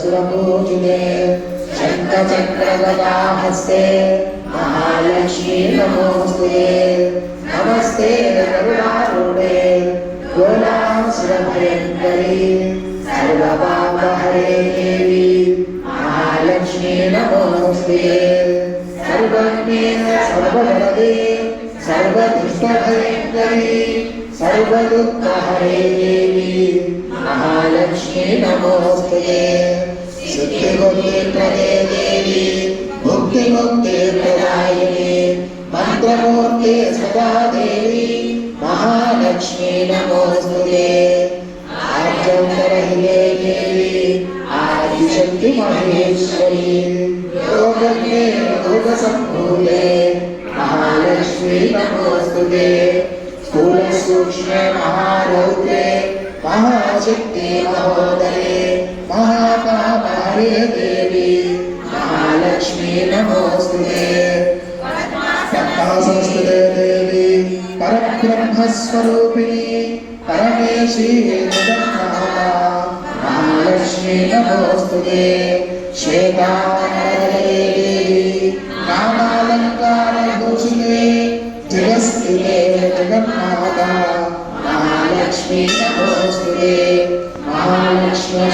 सुरपूजिते शङ्खचक्रगदाहस्ते महालक्ष्मी नमोऽस्तुते नमस्ते करुणारूढे गोलासुरभयङ्करी सर्वपापहरे देवी महालक्ष्मी नमोऽस्तुते सर्वज्ञे सर्ववरदे सर्वदुष्टभयङ्करी सर्वदुःखहरे देवी महालक्ष्मी नमोऽस्तु ते सिद्धिमुक्तिप्रदे देवी मुक्तिमुक्तिप्रदायिनी मन्त्रमूर्ते सदा देवी महालक्ष्मी नमोऽस्तु ते आर्जन्तरहिले देवी आदिशक्तिमहेश्वरी योगज्ञे महालक्ष्मी नमोऽस्तु ते। स्थूलसूक्ष्मे महारौद्रे, महाशक्ति महोदये महाकामारे देवी, महालक्ष्मी नमोऽस्तु ते। देवी परब्रह्मस्वरूपिणी परमेशी महालक्ष्मी नमोऽस्तु ते। श्वेता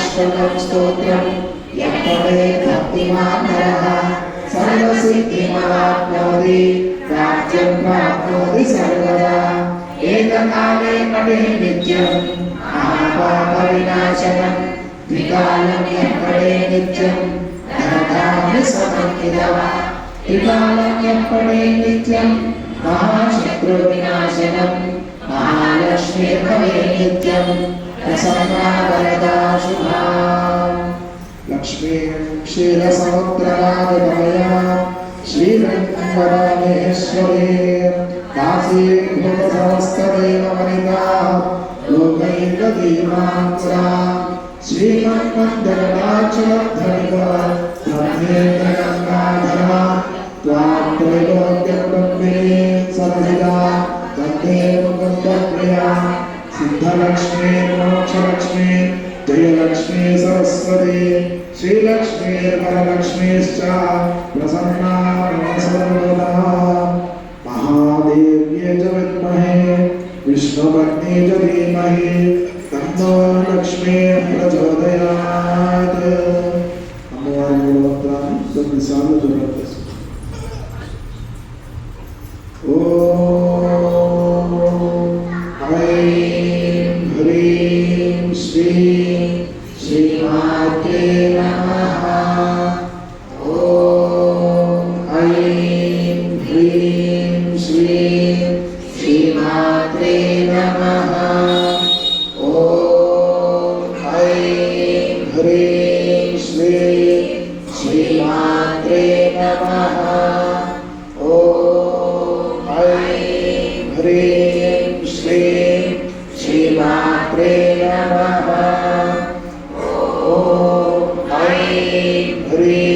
అష్టకం స్తోత్రం యత్తే భక్తిమానరః. సర్వసిద్ధిమవాప్నోతి రాజ్యం ప్రాప్నోతి సర్వదా. ఏకకాలే పడే నిత్యం. మహాపాపవినాశనం. ద్వికాలం ఎప్పడే నిత్యం. నరకాన్ని సమన్వితవ త్రికాలం ఎప్పడే నిత్యం. మహాశత్రు వినాశనం మహాలక్ష్మీ నిత్యం. प्रसन्नावरदाशिवा लक्ष्मीं क्षीरसमुद्रमादिपमया श्रीरङ्गरामेश्वरी काशीभूतसमस्तदेववनिताः लोकैकदीमात्रा श्रीमन्मन्दरणाचलध्वनिता धनलक्ष्मी मोक्षलक्ष्मी जयलक्ष्मी सरस्वती श्रीलक्ष्मी वरलक्ष्मीश्च प्रसन्ना सर्वदा महादेव्ये च विद्महे विष्णुपत्नी च धीमहि तन्नो लक्ष्मी प्रचोदयात् अम्बवारि सर्वसाधु श्रीमाते नमः ॐ ऐं ह्रीं श्रीं श्रीमात्रे नमः three.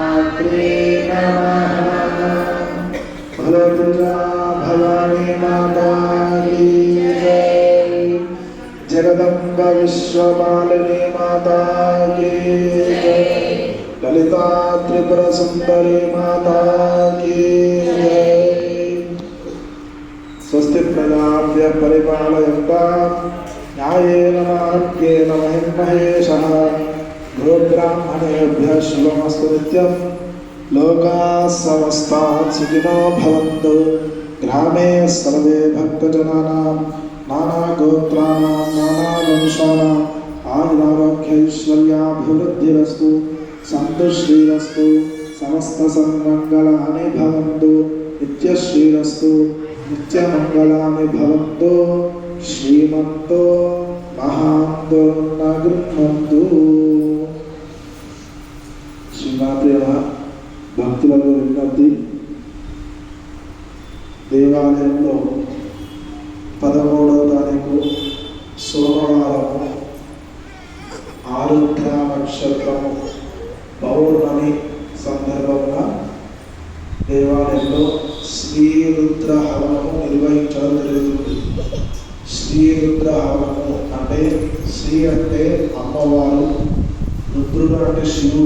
जगदम्ब विश्वमालिनी माता की जय। ललिता त्रिपुर सुंदरी माता की जय। स्वस्ति प्रजाभ्य परिपालयन्ता। न्यायेन वाक्येन महिमहेशः गुरुब्राह्मणेभ्यः शुभमस्तु नित्यम्। लोकाः समस्ताः सुखिनो भवन्तु। ग्रामे सर्वे भक्तजनानां సుఖినో భవంతు నానా గోత్రాణాం ఆయురారోగ్యైశ్వర్యాభివృద్ధిరస్తు సంతుశ్రీరస్తు సమస్త సన్మంగళాని భవంతు నిత్యశ్రీరస్తు నిత్యమంగళాని భవంతు శ్రీమంతో మహాంతో నగృహంతు శ్రీమాత్రేయ భక్తులకు విజ్ఞప్తి దేవాలయంలో పదవ దేవాలయంలో శ్రీరుద్ర హవనము నిర్వహించడం జరుగుతుంది. శ్రీరుద్ర హవనము అంటే శ్రీ అంటే అమ్మవారు రుద్రుడు అంటే శివుడు.